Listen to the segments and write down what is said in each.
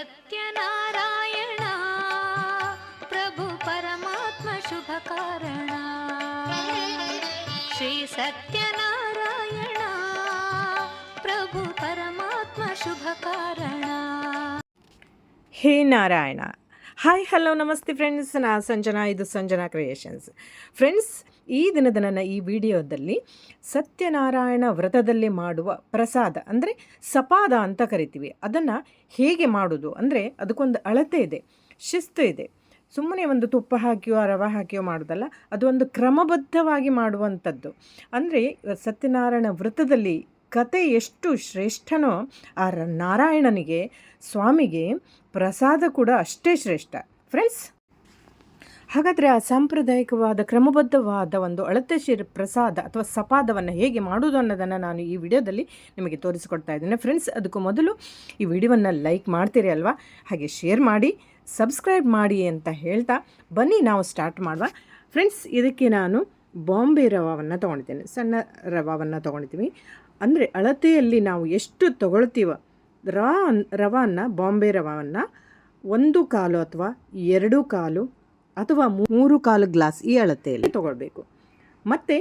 सत्यनारायणा प्रभु परमात्मा शुभकारणा। श्री सत्यनारायणा प्रभु परमात्मा शुभकारणा। हे नारायणा ಹಾಯ್ ಹಲೋ ನಮಸ್ತೆ ಫ್ರೆಂಡ್ಸ್ ನಾ ಸಂಜನಾ, ಇದು ಸಂಜನಾ ಕ್ರಿಯೇಷನ್ಸ್ ಫ್ರೆಂಡ್ಸ್ ಈ ದಿನದ ನನ್ನ ಈ ವಿಡಿಯೋದಲ್ಲಿ ಸತ್ಯನಾರಾಯಣ ವ್ರತದಲ್ಲಿ ಮಾಡುವ ಪ್ರಸಾದ, ಅಂದರೆ ಸಪಾದ ಅಂತ ಕರಿತೀವಿ. ಅದನ್ನು ಹೇಗೆ ಮಾಡೋದು? ಅಂದರೆ ಅದಕ್ಕೊಂದು ಅಳತೆ ಇದೆ, ಶಿಸ್ತು ಇದೆ. ಸುಮ್ಮನೆ ಒಂದು ತುಪ್ಪ ಹಾಕಿಯೋ ರವೆ ಹಾಕಿಯೋ ಮಾಡೋದಲ್ಲ, ಅದು ಒಂದು ಕ್ರಮಬದ್ಧವಾಗಿ ಮಾಡುವಂಥದ್ದು. ಅಂದರೆ ಸತ್ಯನಾರಾಯಣ ವ್ರತದಲ್ಲಿ ಕತೆ ಎಷ್ಟು ಶ್ರೇಷ್ಠನೋ ಆ ನಾರಾಯಣನಿಗೆ, ಸ್ವಾಮಿಗೆ ಪ್ರಸಾದ ಕೂಡ ಅಷ್ಟೇ ಶ್ರೇಷ್ಠ. ಫ್ರೆಂಡ್ಸ್, ಹಾಗಾದರೆ ಆ ಸಾಂಪ್ರದಾಯಿಕವಾದ, ಕ್ರಮಬದ್ಧವಾದ ಒಂದು ಅಳತೆ ಶಿರ್ ಪ್ರಸಾದ ಅಥವಾ ಸಪಾದವನ್ನು ಹೇಗೆ ಮಾಡುವುದು ಅನ್ನೋದನ್ನು ನಾನು ಈ ವಿಡಿಯೋದಲ್ಲಿ ನಿಮಗೆ ತೋರಿಸಿಕೊಡ್ತಾ ಇದ್ದೇನೆ. ಫ್ರೆಂಡ್ಸ್, ಅದಕ್ಕೂ ಮೊದಲು ಈ ವಿಡಿಯೋವನ್ನು ಲೈಕ್ ಮಾಡ್ತೀರಿ ಅಲ್ವಾ? ಹಾಗೆ ಶೇರ್ ಮಾಡಿ, ಸಬ್ಸ್ಕ್ರೈಬ್ ಮಾಡಿ ಅಂತ ಹೇಳ್ತಾ ಬನ್ನಿ, ನಾವು ಸ್ಟಾರ್ಟ್ ಮಾಡುವ. ಫ್ರೆಂಡ್ಸ್, ಇದಕ್ಕೆ ನಾನು ಬಾಂಬೆ ರವಾವನ್ನು ತೊಗೊಂಡಿದ್ದೇನೆ, ಸಣ್ಣ ರವಾವನ್ನು ತೊಗೊಂಡಿದ್ದೀವಿ. ಅಂದರೆ ಅಳತೆಯಲ್ಲಿ ನಾವು ಎಷ್ಟು ತೊಗೊಳ್ತೀವ? ರಾ ರವಾನ ಬಾಂಬೆ ರವಾವನ್ನು ಒಂದು ಕಾಲು ಅಥವಾ ಎರಡು ಕಾಲು ಅಥವಾ ಮೂರು ಕಾಲು ಗ್ಲಾಸ್ ಈ ಅಳತೆಯಲ್ಲಿ ತೊಗೊಳ್ಬೇಕು. ಮತ್ತು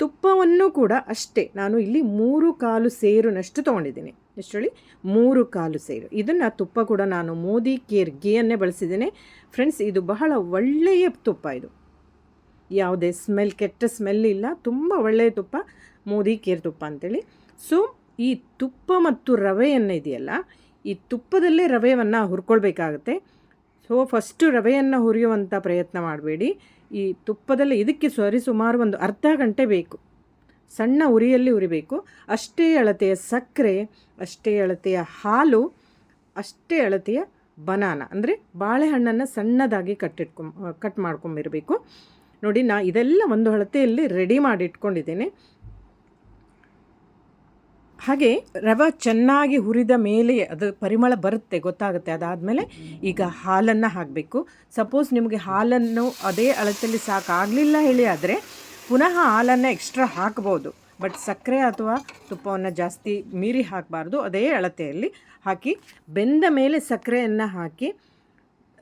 ತುಪ್ಪವನ್ನು ಕೂಡ ಅಷ್ಟೇ, ನಾನು ಇಲ್ಲಿ ಮೂರು ಕಾಲು ಸೇರುನಷ್ಟು ತೊಗೊಂಡಿದ್ದೀನಿ. ಎಷ್ಟು ಹೇಳಿ ಮೂರು ಕಾಲು ಸೇರು. ಇದನ್ನು ತುಪ್ಪ ಕೂಡ ನಾನು ಮೋದಿ ಕೇರ್ ಗೇಯನ್ನೇ ಬಳಸಿದ್ದೇನೆ. ಫ್ರೆಂಡ್ಸ್, ಇದು ಬಹಳ ಒಳ್ಳೆಯ ತುಪ್ಪ ಇದು. ಯಾವುದೇ ಸ್ಮೆಲ್, ಕೆಟ್ಟ ಸ್ಮೆಲ್ ಇಲ್ಲ. ತುಂಬ ಒಳ್ಳೆಯ ತುಪ್ಪ, ಮೋದಿ ಕೇರ್ ತುಪ್ಪ ಅಂತೇಳಿ. ಸೊ ಈ ತುಪ್ಪ ಮತ್ತು ರವೆಯನ್ನು ಇದೆಯಲ್ಲ, ಈ ತುಪ್ಪದಲ್ಲೇ ರವೆಯನ್ನು ಹುರ್ಕೊಳ್ಬೇಕಾಗತ್ತೆ. ಸೊ ಫಸ್ಟು ರವೆಯನ್ನು ಹುರಿಯುವಂಥ ಪ್ರಯತ್ನ ಮಾಡಬೇಡಿ. ಈ ತುಪ್ಪದಲ್ಲಿ ಇದಕ್ಕೆ ಸರಿ ಸುಮಾರು ಒಂದು ಅರ್ಧ ಗಂಟೆ ಬೇಕು. ಸಣ್ಣ ಉರಿಯಲ್ಲಿ ಉರಿಬೇಕು. ಅಷ್ಟೇ ಅಳತೆಯ ಸಕ್ಕರೆ, ಅಷ್ಟೇ ಅಳತೆಯ ಹಾಲು, ಅಷ್ಟೇ ಅಳತೆಯ ಬನಾನ. ಅಂದರೆ ಬಾಳೆಹಣ್ಣನ್ನು ಸಣ್ಣದಾಗಿ ಕಟ್ಟಿಟ್ಕೊಂಬ ಕಟ್ ಮಾಡ್ಕೊಂಬಿರಬೇಕು. ನೋಡಿ, ನಾ ಇದೆಲ್ಲ ಒಂದು ಅಳತೆಯಲ್ಲಿ ರೆಡಿ ಮಾಡಿ ಇಟ್ಕೊಂಡಿದ್ದೇನೆ. ಹಾಗೆ ರವೆ ಚೆನ್ನಾಗಿ ಹುರಿದ ಮೇಲೆ ಅದು ಪರಿಮಳ ಬರುತ್ತೆ, ಗೊತ್ತಾಗುತ್ತೆ ಅದಾದಮೇಲೆ ಈಗ ಹಾಲನ್ನು ಹಾಕಬೇಕು. ಸಪೋಸ್ ನಿಮಗೆ ಹಾಲನ್ನು ಅದೇ ಅಳತೆಯಲ್ಲಿ ಸಾಕಾಗಲಿಲ್ಲ ಹೇಳಿ ಆದರೆ ಪುನಃ ಹಾಲನ್ನು ಎಕ್ಸ್ಟ್ರಾ ಹಾಕ್ಬೋದು. ಬಟ್ ಸಕ್ಕರೆ ಅಥವಾ ತುಪ್ಪವನ್ನು ಜಾಸ್ತಿ ಮೀರಿ ಹಾಕಬಾರ್ದು, ಅದೇ ಅಳತೆಯಲ್ಲಿ ಹಾಕಿ ಬೆಂದ ಮೇಲೆ ಸಕ್ಕರೆಯನ್ನು ಹಾಕಿ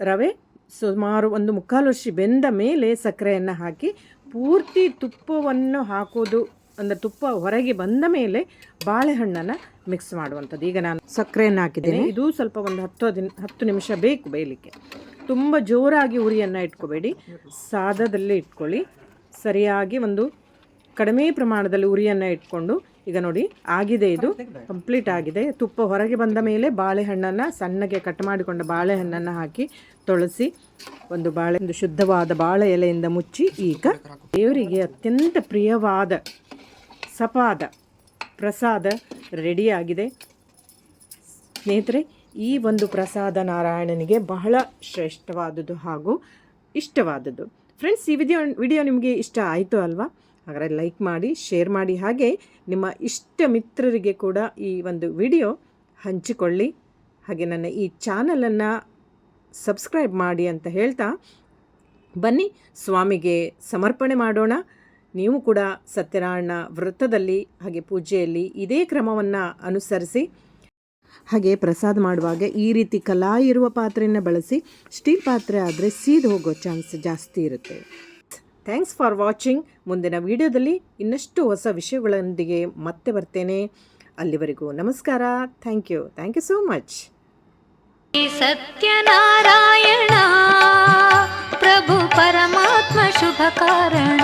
ರವೆ ಸುಮಾರು ಒಂದು ಮುಕ್ಕಾಲು ವರ್ಷ ಬೆಂದ ಮೇಲೆ ಸಕ್ಕರೆಯನ್ನು ಹಾಕಿ ಪೂರ್ತಿ ತುಪ್ಪವನ್ನು ಹಾಕೋದು ಅಂದರೆ ತುಪ್ಪ ಹೊರಗೆ ಬಂದ ಮೇಲೆ ಬಾಳೆಹಣ್ಣನ್ನು ಮಿಕ್ಸ್ ಮಾಡುವಂಥದ್ದು. ಈಗ ನಾನು ಸಕ್ಕರೆಯನ್ನು ಹಾಕಿದ್ದೇನೆ. ಇದು ಸ್ವಲ್ಪ ಒಂದು ಹತ್ತು ದಿನ ಹತ್ತು ನಿಮಿಷ ಬೇಕು ಬೇಯಲಿಕ್ಕೆ. ತುಂಬ ಜೋರಾಗಿ ಉರಿಯನ್ನು ಇಟ್ಕೋಬೇಡಿ. ಸಾದದಲ್ಲೇ ಇಟ್ಕೊಳ್ಳಿ. ಸರಿಯಾಗಿ ಒಂದು ಕಡಿಮೆ ಪ್ರಮಾಣದಲ್ಲಿ ಉರಿಯನ್ನು ಇಟ್ಕೊಂಡು ಈಗ ನೋಡಿ ಆಗಿದೆ ಇದು. ಕಂಪ್ಲೀಟ್ ಆಗಿದೆ. ತುಪ್ಪ ಹೊರಗೆ ಬಂದ ಮೇಲೆ ಬಾಳೆಹಣ್ಣನ್ನು ಸಣ್ಣಗೆ ಕಟ್ ಮಾಡಿಕೊಂಡ ಬಾಳೆಹಣ್ಣನ್ನು ಹಾಕಿ ತೊಳಸಿ ಒಂದು ಬಾಳೆ ಒಂದು ಶುದ್ಧವಾದ ಬಾಳೆ ಎಲೆಯಿಂದ ಮುಚ್ಚಿ ಈಗ ದೇವರಿಗೆ ಅತ್ಯಂತ ಪ್ರಿಯವಾದ ಸಪಾದ ಪ್ರಸಾದ ರೆಡಿಯಾಗಿದೆ ಸ್ನೇಹಿತರೆ ಈ ಒಂದು ಪ್ರಸಾದ ನಾರಾಯಣನಿಗೆ ಬಹಳ ಶ್ರೇಷ್ಠವಾದದ್ದು ಹಾಗೂ ಇಷ್ಟವಾದದ್ದು. ಫ್ರೆಂಡ್ಸ್ ಈ ವಿಡಿಯೋ ವಿಡಿಯೋ ನಿಮಗೆ ಇಷ್ಟ ಆಯಿತು ಅಲ್ವಾ? ಹಾಗಾದರೆ ಲೈಕ್ ಮಾಡಿ ಶೇರ್ ಮಾಡಿ ಹಾಗೆ ನಿಮ್ಮ ಇಷ್ಟ ಮಿತ್ರರಿಗೆ ಕೂಡ ಈ ಒಂದು ವಿಡಿಯೋ ಹಂಚಿಕೊಳ್ಳಿ. ಹಾಗೆ ನನ್ನ ಈ ಚಾನಲನ್ನು ಸಬ್ಸ್ಕ್ರೈಬ್ ಮಾಡಿ ಅಂತ ಹೇಳ್ತಾ ಬನ್ನಿ. ಸ್ವಾಮಿಗೆ ಸಮರ್ಪಣೆ ಮಾಡೋಣ. ನೀವು ಕೂಡ ಸತ್ಯನಾರಾಯಣ ವ್ರತದಲ್ಲಿ ಹಾಗೆ ಪೂಜೆಯಲ್ಲಿ ಇದೇ ಕ್ರಮವನ್ನು ಅನುಸರಿಸಿ. ಹಾಗೆ ಪ್ರಸಾದ ಮಾಡುವಾಗ ಈ ರೀತಿ ಕಲಾ ಇರುವ ಪಾತ್ರೆಯನ್ನು ಬಳಸಿ. ಸ್ಟೀಲ್ ಪಾತ್ರೆ ಆದರೆ ಸೀದು ಹೋಗೋ ಚಾನ್ಸ್ ಜಾಸ್ತಿ ಇರುತ್ತೆ. ಥ್ಯಾಂಕ್ಸ್ ಫಾರ್ ವಾಚಿಂಗ್ ಮುಂದಿನ ವಿಡಿಯೋದಲ್ಲಿ ಇನ್ನಷ್ಟು ಹೊಸ ವಿಷಯಗಳೊಂದಿಗೆ ಮತ್ತೆ ಬರ್ತೇನೆ. ಅಲ್ಲಿವರೆಗೂ ನಮಸ್ಕಾರ. Thank you thank you so much Satyanarayana, ಪ್ರಭು ಪರಮಾತ್ಮ ಶುಭ ಕಾರಣ.